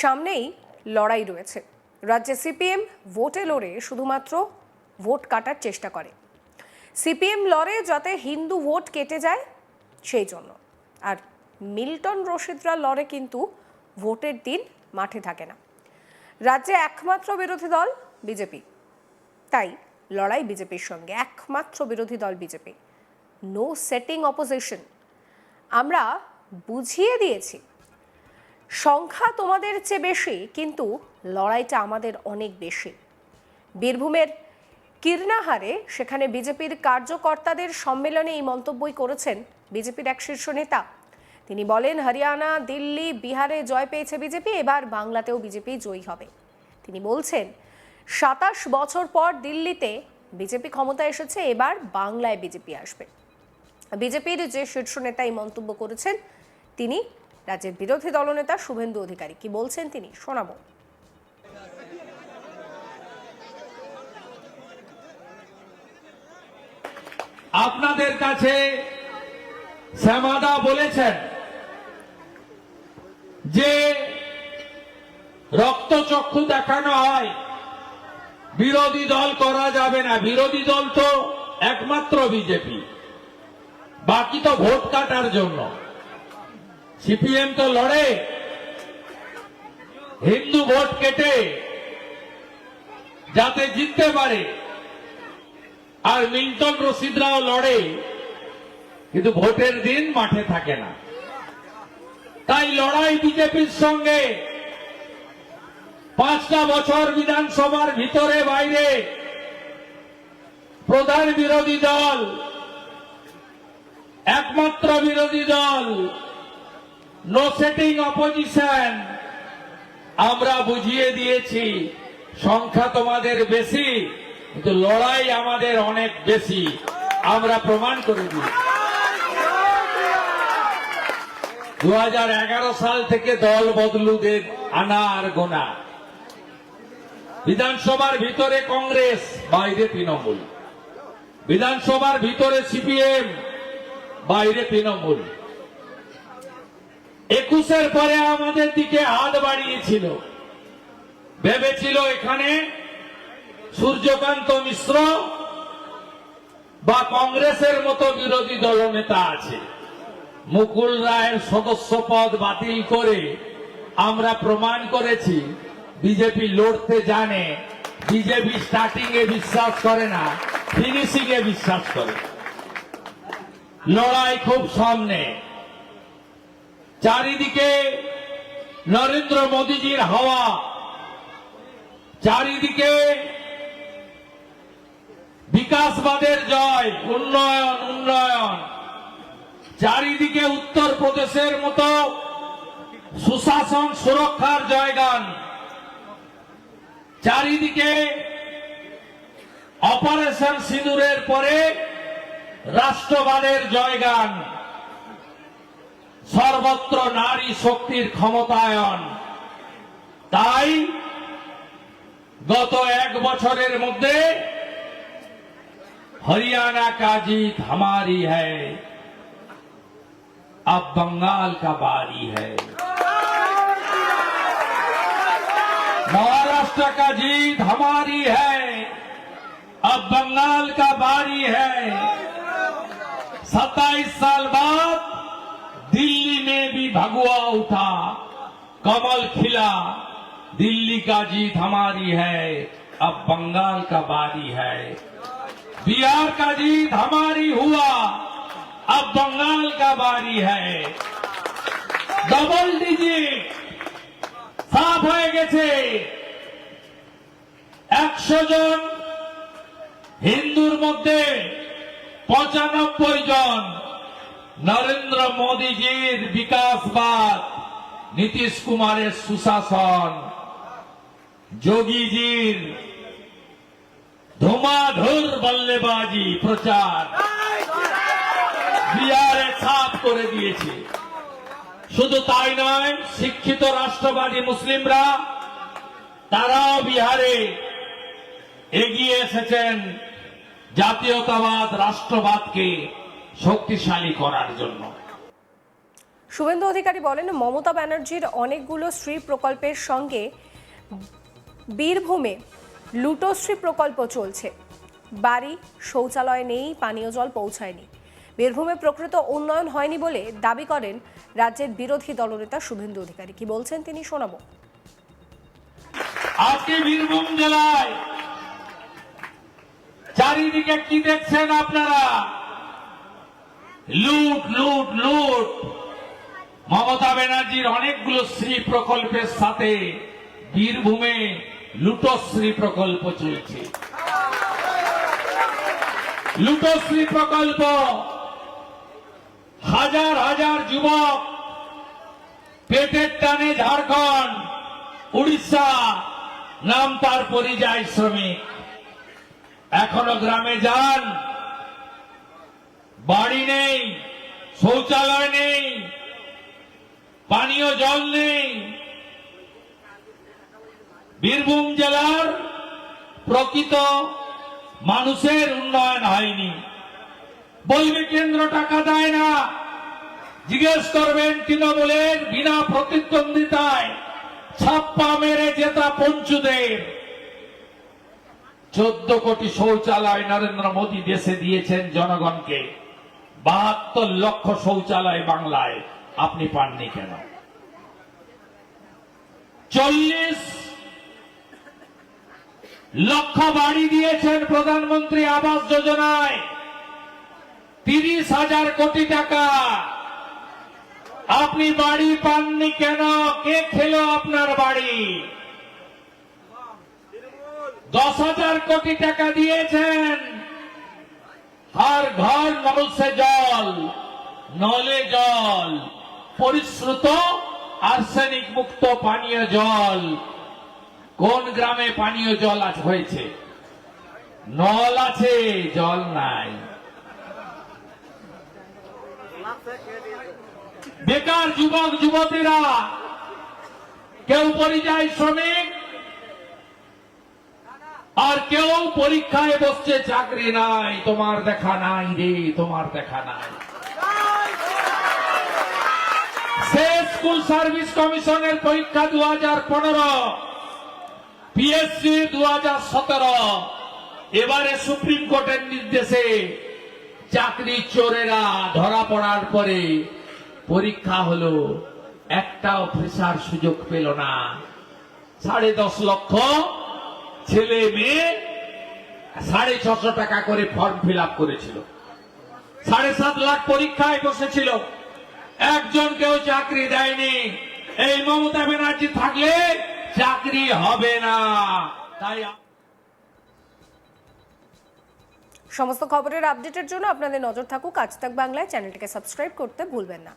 সামনেই লড়াই রয়েছে। রাজ্যে সিপিএম ভোটে লড়ে শুধুমাত্র ভোট কাটার চেষ্টা করে। সিপিএম লড়ে যাতে হিন্দু ভোট কেটে যায়, সেই জন্য। আর মিল্টন রশিদরা লড়ে কিন্তু ভোটের দিন মাঠে থাকে না। রাজ্যে একমাত্র বিরোধী দল বিজেপি। তাই লড়াই বিজেপির সঙ্গে, একমাত্র বিরোধী দল বিজেপি। নো সেটিং অপোজিশন আমরা বুঝিয়ে দিয়েছি সংখ্যা তোমাদের চেয়ে বেশি, কিন্তু লড়াইটা আমাদের অনেক বেশি। বীরভূমের কীর্ণাহারে সেখানে বিজেপির কার্যকর্তাদের সম্মেলনে এই মন্তব্যই করেছেন বিজেপির এক শীর্ষ নেতা। তিনি বলেন, হরিয়ানা, দিল্লি, বিহারে জয় পেয়েছে বিজেপি, এবার বাংলাতেও বিজেপি জয়ী হবে। তিনি বলছেন, সাতাশ বছর পর দিল্লিতে বিজেপি ক্ষমতা এসেছে, এবার বাংলায় বিজেপি আসবে। বিজেপির যে শীর্ষ নেতা এই মন্তব্য করেছেন, তিনি রাজ্যের বিরোধী দলনেতা শুভেন্দু অধিকারী। কি বলছেন তিনি? শোনাবো। আপনাদের কাছে শ্যামাদা বলেছেন যে রক্তচক্ষু দেখানো হয়, বিরোধী দল করা যাবে না। বিরোধী দল তো একমাত্র বিজেপি। বাকি তো ভোট কাটার জন্য। সিপিএম তো লড়ে। হিন্দু ভোট কেটে যাতে জিততে পারে। আর মিল্টন রশিদরাও লড়ে, কিন্তু ভোটের দিন মাঠে থাকে না। তাই লড়াই বিজেপির সঙ্গে। পাঁচটা বছর বিধানসভার ভিতরে বাইরে। প্রধান বিরোধী দল, একমাত্র বিরোধী দল নো সেটিং অপোজিশন আমরা বুঝিয়ে দিয়েছি, সংখ্যা তোমাদের বেশি, কিন্তু লড়াই আমাদের অনেক বেশি। আমরা প্রমাণ করে দিই। দু হাজার এগারো সাল থেকে দল বদলুদের আনা আর গোনা। বিধানসভার ভিতরে কংগ্রেস, বাইরে তৃণমূল। বিধানসভার ভিতরে সিপিএম, বাইরে তৃণমূল। একুশের পরে আমাদের দিকে হাত বাড়িয়েছিল। ভেবেছিল এখানে সূর্যকান্ত মিশ্র বা কংগ্রেসের মতো বিরোধী দলনেতা আছে। মুকুল রায়ের সদস্য পদ বাতিল করে আমরা প্রমাণ করেছি, বিজেপি লড়তে জানে, বিজেপি স্টার্টিং এ বিশ্বাস করে না ফিনিশিং এ বিশ্বাস করে। লড়াই খুব সামনে। চারিদিকে নরেন্দ্র মোদীজির হাওয়া। চারিদিকে বিকাশবাদের জয়, উন্নয়ন উন্নয়ন। চারিদিকে উত্তর প্রদেশের মতো সুশাসন সুরক্ষার জয়গান। চারিদিকে অপারেশন সিঁদুরের পরে রাষ্ট্রবাদের জয়গান। সর্বত্র নারী শক্তির ক্ষমতায়ন তাই গত এক বছরের মধ্যে हरियाणा का जीत हमारी है अब बंगाल का बारी है महाराष्ट्र का जीत हमारी है अब बंगाल का बारी है सत्ताईस साल बाद दिल्ली में भी भगुआ उठा कमल खिला दिल्ली का जीत हमारी है अब बंगाल का बारी है बिहार का जीत हमारी हुआ अब बंगाल का बारी है ডবল ডিজিট সাফ হয়ে গেছে একশো জন হিন্দুর মধ্যে পঁচানব্বই জন নরেন্দ্র মোদীজির বিকাশবাদ, নীতিশ কুমারের সুশাসন, যোগীজির ধুমাধুর বল্লেবাজি প্রচার বিহারে ছাপ করে দিয়েছে। শুধু তাই নয়, শিক্ষিত রাষ্ট্রবাদী মুসলিমরা, তারাও বিহারে এগিয়ে এসেছেন জাতীয়তাবাদ রাষ্ট্রবাদকে। শক্তিশালী করার জন্য। শুভেন্দু অধিকারী বলেন মমতা ব্যানার্জির অনেকগুলো শ্রী প্রকল্পের সঙ্গে বীরভূমে লুটোশ্রী প্রকল্প চলছে। বাড়ি শৌচালয় নেই পানীয় জল পৌঁছায়নি। বীরভূমে প্রকৃত উন্নয়ন হয়নি বলে দাবি করেন রাজ্যের বিরোধী দলনেতা শুভেন্দু অধিকারী। কি বলছেন তিনি শোনাবো। আজকে বীরভূম জেলায় চারিদিকে কি দেখছেন আপনারা? লুট লুট লুট। মমতা ব্যানার্জির অনেকগুলো শ্রী প্রকল্পের সাথে বীরভূমে লুটশ্রী প্রকল্প চলছে। লুটশ্রী প্রকল্প, হাজার হাজার যুবক পেটের টানে ঝাড়খণ্ড, উড়িষ্যা, নাম তার পরিযায়ী শ্রমিক। এখনও গ্রামে যান। বাড়ি নেই। শৌচালয় নেই, পানীয় জল নেই। বীরভূম জেলার প্রকৃত মানুষের উন্নয়ন হয়নি। বলবে, কেন্দ্র টাকা দেয় না। জিজ্ঞেস করবেন তৃণমূলের বিনা প্রতিদ্বন্দ্বিতায় ছাপ্পা মেরে জেতা পঞ্চুদের। চোদ্দ কোটি শৌচালয় নরেন্দ্র মোদী দেশে দিয়েছেন জনগণকে। বাহাত্তর লক্ষ শৌচালয় বাংলায় আপনি পাননি কেন? চল্লিশ লক্ষ বাড়ি দিয়েছেন প্রধানমন্ত্রী আবাস যোজনায়। তিরিশ হাজার কোটি টাকা। আপনি বাড়ি পাননি কেন? কে খেলো আপনার বাড়ি? দশ হাজার কোটি টাকা দিয়েছেন। হর ঘর নল সে জল, নলে জল, পরিশ্রুত আর্সেনিক মুক্ত পানীয় জল। কোন গ্রামে পানীয় জল আজ হয়েছে? নল আছে, জল নাই। বেকার যুবক, যুবতীরা, কেউ পরিযায়ী শ্রমিক আর কেউ পরীক্ষায় বসছে, চাকরি নাই, তোমার দেখা নাই রে, তোমার দেখা নাই। স্কুল সার্ভিস কমিশনের পরীক্ষা দু হাজার পনেরো পিএসসি দু হাজার সতেরো। এবারে সুপ্রিম কোর্টের নির্দেশে চাকরি চোরেরা ধরা পড়ার পরে পরীক্ষা হলো, একটাও ফ্রেশার সুযোগ পেল না। সাড়ে দশ লক্ষ ছেলে মেয়ে সাড়ে ছশো টাকা করে ফর্ম ফিল করেছিল। সাড়ে সাত লাখ পরীক্ষায় বসেছিল। একজন কেউ চাকরি দেয়নি। এই মমতা ব্যানার্জি থাকলে চাকরি হবে না। তাই সমস্ত খবরের আপডেটের জন্য আপনাদের নজর থাকুক আজ তাক বাংলায়। চ্যানেলটিকে সাবস্ক্রাইব করতে ভুলবেন না।